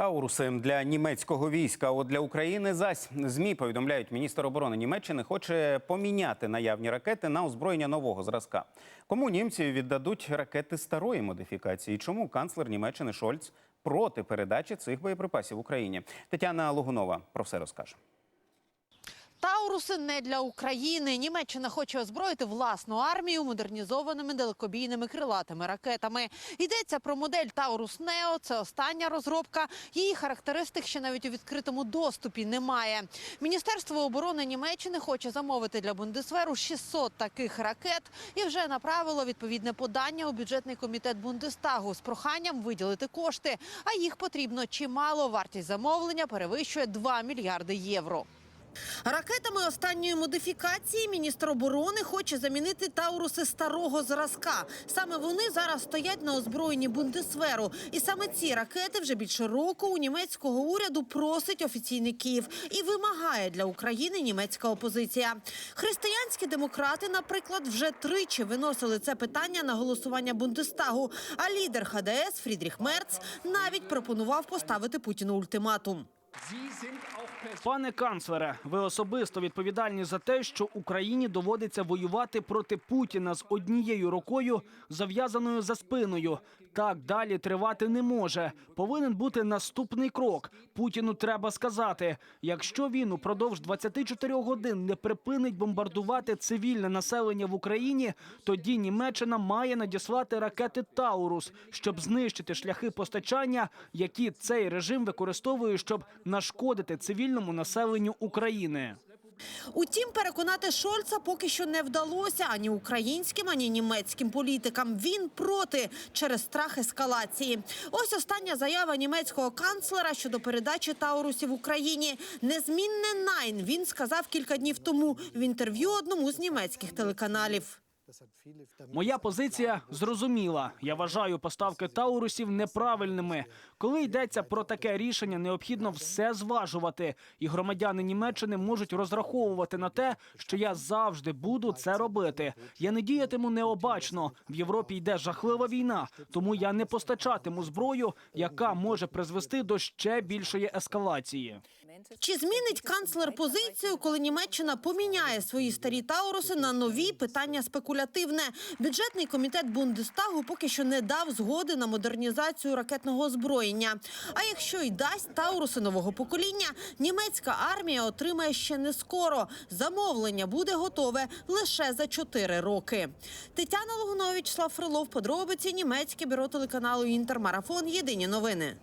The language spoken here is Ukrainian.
Тауруси для німецького війська. От для України зась змі повідомляють, міністр оборони Німеччини хоче поміняти наявні ракети на озброєння нового зразка. Кому німці віддадуть ракети старої модифікації? Чому канцлер Німеччини Шольц проти передачі цих боєприпасів Україні? Тетяна Логунова про все розкаже. Тауруси не для України. Німеччина хоче озброїти власну армію модернізованими далекобійними крилатими ракетами. Йдеться про модель Таурус Нео. Це остання розробка. Її характеристик ще навіть у відкритому доступі немає. Міністерство оборони Німеччини хоче замовити для Бундесверу 600 таких ракет і вже направило відповідне подання у бюджетний комітет Бундестагу з проханням виділити кошти. А їх потрібно чимало. Вартість замовлення перевищує 2 мільярди євро. Ракетами останньої модифікації міністр оборони хоче замінити тауруси старого зразка. Саме вони зараз стоять на озброєнні Бундесверу. І саме ці ракети вже більше року у німецького уряду просить офіційний Київ і вимагає для України німецька опозиція. Християнські демократи, наприклад, вже тричі виносили це питання на голосування Бундестагу. А лідер ХДС Фрідріх Мерц навіть пропонував поставити Путіну ультиматум. Пане канцлере, ви особисто відповідальні за те, що Україні доводиться воювати проти Путіна з однією рукою, зав'язаною за спиною. Так далі тривати не може. Повинен бути наступний крок. Путіну треба сказати: якщо він упродовж 24 годин не припинить бомбардувати цивільне населення в Україні, тоді Німеччина має надіслати ракети Таурус, щоб знищити шляхи постачання, які цей режим використовує, щоб нашкодити цивільному населенню України. Утім, переконати Шольца поки що не вдалося ані українським, ані німецьким політикам. Він проти через страх ескалації. Ось остання заява німецького канцлера щодо передачі Таурусів Україні. Незмінне Найн він сказав кілька днів тому в інтерв'ю одному з німецьких телеканалів. Моя позиція зрозуміла. Я вважаю поставки таурусів неправильними. Коли йдеться про таке рішення, необхідно все зважувати, і громадяни Німеччини можуть розраховувати на те, що я завжди буду це робити. Я не діятиму необачно. В Європі йде жахлива війна, тому я не постачатиму зброю, яка може призвести до ще більшої ескалації. Чи змінить канцлер позицію, коли Німеччина поміняє свої старі тауруси на нові питання спекулятивне? Бюджетний комітет Бундестагу поки що не дав згоди на модернізацію ракетного озброєння. А якщо й дасть тауруси нового покоління, німецька армія отримає ще не скоро. Замовлення буде готове лише за чотири роки. Тетяна Логунович, Слав Фрилов, подробиці німецьке бюро телеканалу Інтермарафон. Єдині новини.